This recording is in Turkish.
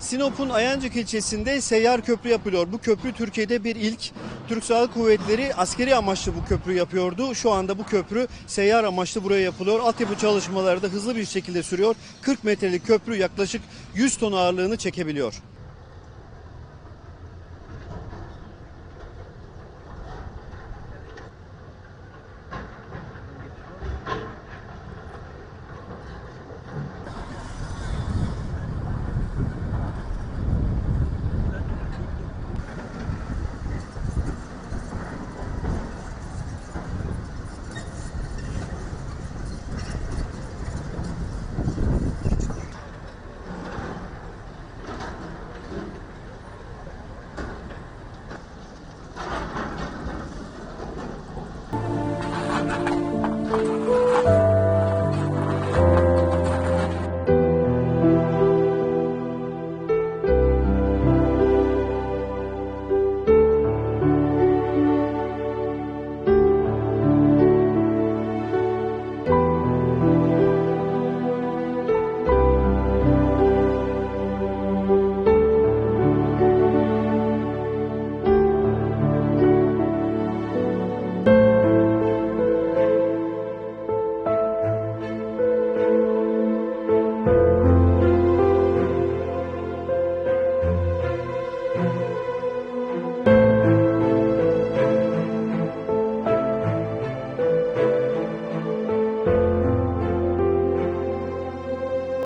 Sinop'un Ayancık ilçesinde seyyar köprü yapılıyor. Bu köprü Türkiye'de bir ilk. Türk Silahlı Kuvvetleri askeri amaçlı bu köprü yapıyordu. Şu anda bu köprü seyyar amaçlı buraya yapılıyor. Altyapı çalışmaları da hızlı bir şekilde sürüyor. 40 metrelik köprü yaklaşık 100 ton ağırlığını çekebiliyor.